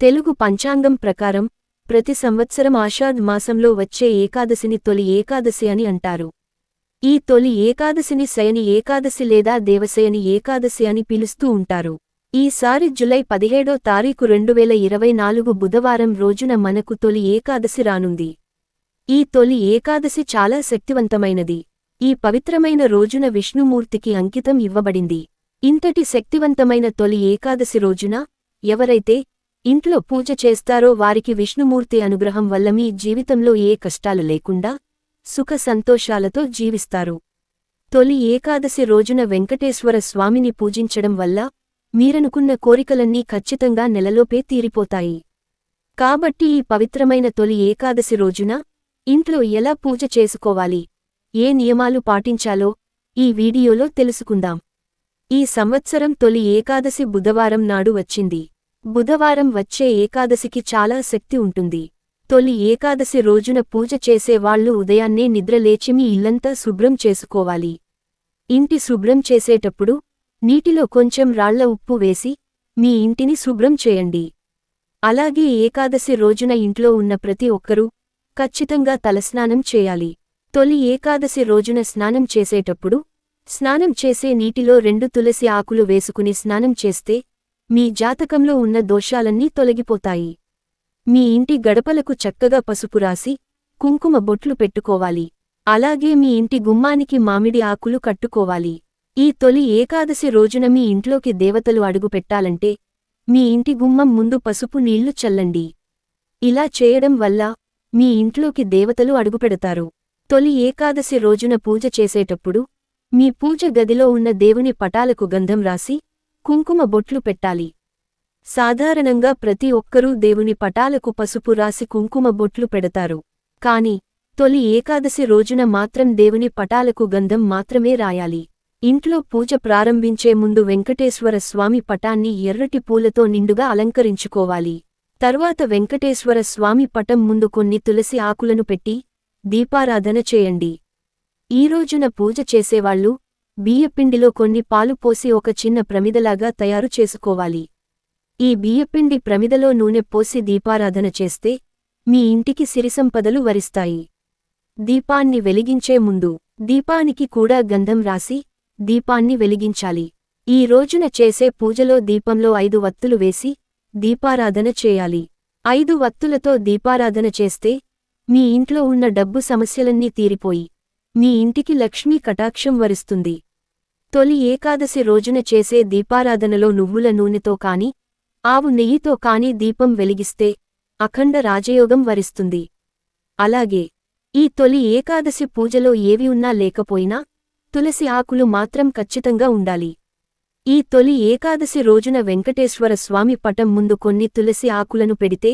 తెలుగు పంచాంగం ప్రకారం ప్రతి సంవత్సరం ఆషాఢ్ మాసంలో వచ్చే ఏకాదశిని తొలి ఏకాదశి అని అంటారు. ఈ తొలి ఏకాదశిని శయని ఏకాదశి లేదా దేవశయని ఏకాదశి అని పిలుస్తూ ఉంటారు. ఈసారి జులై పదిహేడో తారీఖు రెండువేల ఇరవై నాలుగు బుధవారం రోజున మనకు తొలి ఏకాదశి రానుంది. ఈ తొలి ఏకాదశి చాలా శక్తివంతమైనది. ఈ పవిత్రమైన రోజున విష్ణుమూర్తికి అంకితం ఇవ్వబడింది. ఇంతటి శక్తివంతమైన తొలి ఏకాదశి రోజున ఎవరైతే ఇంట్లో పూజ చేస్తారో వారికి విష్ణుమూర్తి అనుగ్రహం వల్ల మీ జీవితంలో ఏ కష్టాలు లేకుండా సుఖ సంతోషాలతో జీవిస్తారు. తొలి ఏకాదశి రోజున వెంకటేశ్వర స్వామిని పూజించడం వల్ల మీరనుకున్న కోరికలన్నీ ఖచ్చితంగా నెలలోపే తీరిపోతాయి. కాబట్టి ఈ పవిత్రమైన తొలి ఏకాదశి రోజున ఇంట్లో ఎలా పూజ చేసుకోవాలి? ఏ నియమాలు పాటించాలో ఈ వీడియోలో తెలుసుకుందాం. ఈ సంవత్సరం తొలి ఏకాదశి బుధవారం నాడు వచ్చింది. బుధవారం వచ్చే ఏకాదశికి చాలా శక్తి ఉంటుంది. తొలి ఏకాదశి రోజున పూజ చేసేవాళ్ళు ఉదయాన్నే నిద్రలేచి మీ ఇల్లంతా శుభ్రం చేసుకోవాలి. ఇంటి శుభ్రం చేసేటప్పుడు నీటిలో కొంచెం రాళ్ళ ఉప్పు వేసి మీ ఇంటిని శుభ్రం చేయండి. అలాగే ఏకాదశి రోజున ఇంట్లో ఉన్న ప్రతి ఒక్కరూ ఖచ్చితంగా తలస్నానం చేయాలి. తొలి ఏకాదశి రోజున స్నానం చేసేటప్పుడు స్నానం చేసే నీటిలో రెండు తులసి ఆకులు వేసుకుని స్నానం చేస్తే మీ జాతకంలో ఉన్న దోషాలన్నీ తొలగిపోతాయి. మీ ఇంటి గడపలకు చక్కగా పసుపు రాసి కుంకుమ బొట్లు పెట్టుకోవాలి. అలాగే మీ ఇంటి గుమ్మానికి మామిడి ఆకులు కట్టుకోవాలి. ఈ తొలి ఏకాదశి రోజున మీ ఇంట్లోకి దేవతలు అడుగు పెట్టాలంటే మీ ఇంటి గుమ్మం ముందు పసుపు నీళ్ళు చల్లండి. ఇలా చేయడం వల్ల మీ ఇంట్లోకి దేవతలు అడుగుపెడతారు తొలి ఏకాదశి రోజున పూజ చేసేటప్పుడు మీ పూజ గదిలో ఉన్న దేవుని పటాలకు గంధం రాసి కుంకుమ బొట్లు పెట్టాలి. సాధారణంగా ప్రతి ఒక్కరూ దేవుని పటాలకు పసుపు రాసి కుంకుమ బొట్లు పెడతారు. కాని తొలి ఏకాదశి రోజున మాత్రం దేవుని పటాలకు గంధం మాత్రమే రాయాలి. ఇంట్లో పూజ ప్రారంభించే ముందు వెంకటేశ్వర స్వామి పటాన్ని ఎర్రటి పూలతో నిండుగా అలంకరించుకోవాలి. తర్వాత వెంకటేశ్వర స్వామి పటం ముందు కొన్ని తులసి ఆకులను పెట్టి దీపారాధన చేయండి. ఈ రోజున పూజ చేసేవాళ్ళు బియ్యపిండిలో కొన్ని పాలు పోసి ఒక చిన్న ప్రమిదలాగా తయారు చేసుకోవాలి. ఈ బియ్యపిండి ప్రమిదలో నూనె పోసి దీపారాధన చేస్తే మీ ఇంటికి సిరిసంపదలు వరిస్తాయి. దీపాన్ని వెలిగించే ముందు దీపానికి కూడా గంధం రాసి దీపాన్ని వెలిగించాలి. ఈ రోజున చేసే పూజలో దీపంలో ఐదు వత్తులు వేసి దీపారాధన చేయాలి. ఐదు వత్తులతో దీపారాధన చేస్తే మీ ఇంట్లో ఉన్న డబ్బు సమస్యలన్నీ తీరిపోయి మీ ఇంటికి లక్ష్మీ కటాక్షం వరిస్తుంది. తొలి ఏకాదశి రోజున చేసే దీపారాధనలో నువ్వుల నూనెతో కాని ఆవు నెయ్యితో కాని దీపం వెలిగిస్తే అఖండ రాజయోగం వరిస్తుంది. అలాగే ఈ తొలి ఏకాదశి పూజలో ఏవి ఉన్నా లేకపోయినా తులసి ఆకులు మాత్రం ఖచ్చితంగా ఉండాలి. ఈ తొలి ఏకాదశి రోజున వెంకటేశ్వర స్వామి పటం ముందు కొన్ని తులసి ఆకులను పెడితే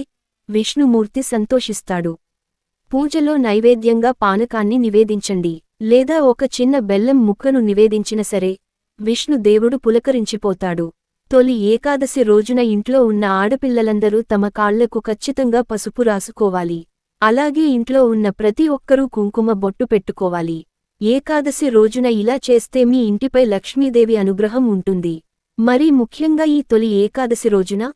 విష్ణుమూర్తి సంతోషిస్తాడు. పూజలో నైవేద్యంగా పానకాన్ని నివేదించండి. లేదా ఒక చిన్న బెల్లం ముక్కను నివేదించిన సరే విష్ణుదేవుడు పులకరించిపోతాడు. తొలి ఏకాదశి రోజున ఇంట్లో ఉన్న ఆడపిల్లలందరూ తమ కాళ్ళకు ఖచ్చితంగా పసుపు రాసుకోవాలి. అలాగే ఇంట్లో ఉన్న ప్రతి ఒక్కరూ కుంకుమ బొట్టు పెట్టుకోవాలి. ఏకాదశి రోజున ఇలా చేస్తే మీ ఇంటిపై లక్ష్మీదేవి అనుగ్రహం ఉంటుంది. మరీ ముఖ్యంగా ఈ తొలి ఏకాదశి రోజున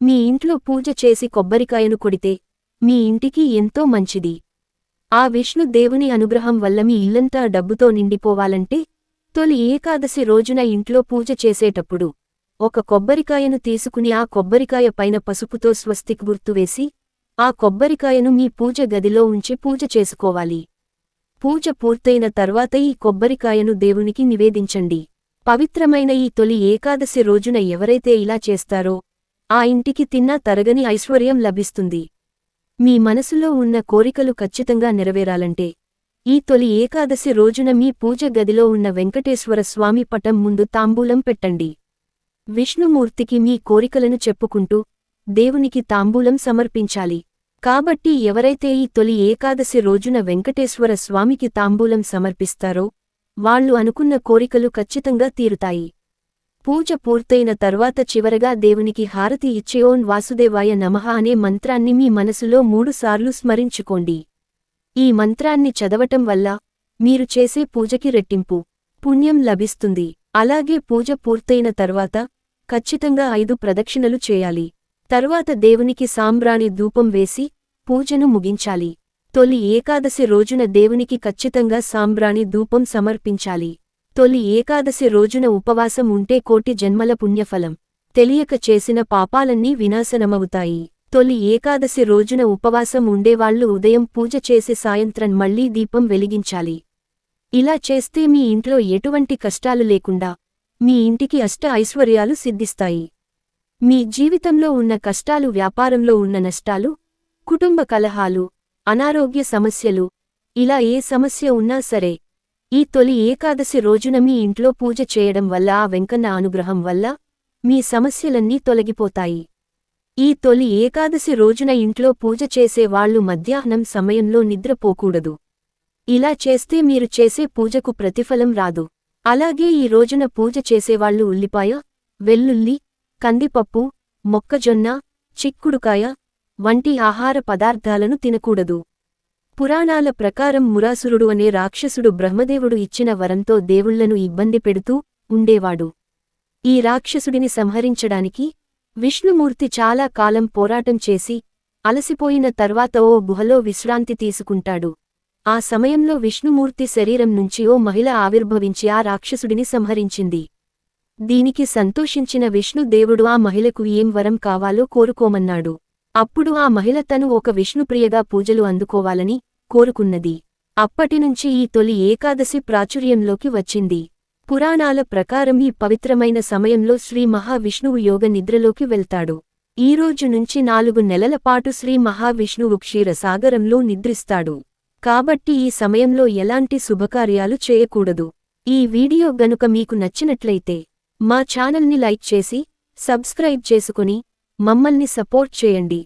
మీ ఇంట్లో పూజ చేసి కొబ్బరికాయను కొడితే మీ ఇంటికి ఎంతో మంచిది. ఆ విష్ణు దేవుని అనుగ్రహం వల్ల మీ ఇల్లంతా డబ్బుతో నిండిపోవాలంటే తొలి ఏకాదశి రోజున ఇంట్లో పూజ చేసేటప్పుడు ఒక కొబ్బరికాయను తీసుకుని ఆ కొబ్బరికాయ పైన పసుపుతో స్వస్తిక్ గుర్తువేసి ఆ కొబ్బరికాయను మీ పూజ గదిలో ఉంచి పూజ చేసుకోవాలి. పూజ పూర్తయిన తర్వాత ఈ కొబ్బరికాయను దేవునికి నివేదించండి. పవిత్రమైన ఈ తొలి ఏకాదశి రోజున ఎవరైతే ఇలా చేస్తారో ఆ ఇంటికి తిన్నా తరగని ఐశ్వర్యం లభిస్తుంది. మీ మనసులో ఉన్న కోరికలు ఖచ్చితంగా నెరవేరాలంటే ఈ తొలి ఏకాదశి రోజున మీ పూజ గదిలో ఉన్న వెంకటేశ్వర స్వామి పటం ముందు తాంబూలం పెట్టండి. విష్ణుమూర్తికి మీ కోరికలను చెప్పుకుంటూ దేవునికి తాంబూలం సమర్పించాలి. కాబట్టి ఎవరైతే ఈ తొలి ఏకాదశి రోజున వెంకటేశ్వర స్వామికి తాంబూలం సమర్పిస్తారో వాళ్ళు అనుకున్న కోరికలు ఖచ్చితంగా తీరుతాయి. పూజ పూర్తయిన తర్వాత చివరగా దేవునికి హారతి ఇచ్చే ఓం వాసుదేవాయ నమః అనే మంత్రాన్ని మీ మనసులో మూడుసార్లు స్మరించుకోండి. ఈ మంత్రాన్ని చదవటం వల్ల మీరు చేసే పూజకి రెట్టింపు పుణ్యం లభిస్తుంది. అలాగే పూజ పూర్తయిన తర్వాత ఖచ్చితంగా ఐదు ప్రదక్షిణలు చేయాలి. తరువాత దేవునికి సాంబ్రాణి ధూపం వేసి పూజను ముగించాలి. తొలి ఏకాదశి రోజున దేవునికి ఖచ్చితంగా సాంబ్రాణి ధూపం సమర్పించాలి. తొలి ఏకాదశి రోజున ఉపవాసం ఉంటే కోటి జన్మల పుణ్యఫలం. తెలియక చేసిన పాపాలన్నీ వినాశనమవుతాయి. తొలి ఏకాదశి రోజున ఉపవాసం ఉండేవాళ్ళు ఉదయం పూజ చేసి సాయంత్రం మళ్ళీ దీపం వెలిగించాలి. ఇలా చేస్తే మీ ఇంట్లో ఎటువంటి కష్టాలు లేకుండా మీ ఇంటికి అష్ట ఐశ్వర్యాలు సిద్ధిస్తాయి. మీ జీవితంలో ఉన్న కష్టాలు వ్యాపారంలో ఉన్న నష్టాలు కుటుంబ కలహాలు అనారోగ్య సమస్యలు ఇలా ఏ సమస్య ఉన్నా సరే ఈ తొలి ఏకాదశి రోజున మీ ఇంట్లో పూజ చేయడం వల్ల ఆ వెంకన్న అనుగ్రహం వల్ల మీ సమస్యలన్నీ తొలగిపోతాయి. ఈ తొలి ఏకాదశి రోజున ఇంట్లో పూజ చేసే వాళ్ళు మధ్యాహ్నం సమయంలో నిద్రపోకూడదు. ఇలా చేస్తే మీరు చేసే పూజకు ప్రతిఫలం రాదు. అలాగే ఈ రోజున పూజ చేసేవాళ్ళు ఉల్లిపాయ వెల్లుల్లి కందిపప్పు మొక్కజొన్న చిక్కుడుకాయ వంటి ఆహార పదార్థాలను తినకూడదు. పురాణాల ప్రకారం మురాసురుడు అనే రాక్షసుడు బ్రహ్మదేవుడు ఇచ్చిన వరంతో దేవుళ్ళను ఇబ్బంది పెడుతూ ఉండేవాడు. ఈ రాక్షసుడిని సంహరించడానికి విష్ణుమూర్తి చాలా కాలం పోరాటం చేసి అలసిపోయిన తర్వాత ఓ గుహలో విశ్రాంతి తీసుకుంటాడు. ఆ సమయంలో విష్ణుమూర్తి శరీరం నుంచి ఓ మహిళ ఆవిర్భవించి ఆ రాక్షసుడిని సంహరించింది. దీనికి సంతోషించిన విష్ణుదేవుడు ఆ మహిళకు ఏం వరం కావాలో కోరుకోమన్నాడు. అప్పుడు ఆ మహిళ తను ఒక విష్ణుప్రియగా పూజలు అందుకోవాలని కోరుకున్నది. అప్పటినుంచి ఈ తొలి ఏకాదశి ప్రాచుర్యంలోకి వచ్చింది. పురాణాల ప్రకారం ఈ పవిత్రమైన సమయంలో శ్రీ మహావిష్ణువు యోగ నిద్రలోకి వెళ్తాడు. ఈ రోజు నుంచి నాలుగు నెలల పాటు శ్రీ మహావిష్ణువు క్షీరసాగరంలో నిద్రిస్తాడు. కాబట్టి ఈ సమయంలో ఎలాంటి శుభకార్యాలు చేయకూడదు. ఈ వీడియో గనుక మీకు నచ్చినట్లయితే మా ఛానల్ని లైక్ చేసి సబ్స్క్రైబ్ చేసుకుని మమ్మల్ని సపోర్ట్ చేయండి.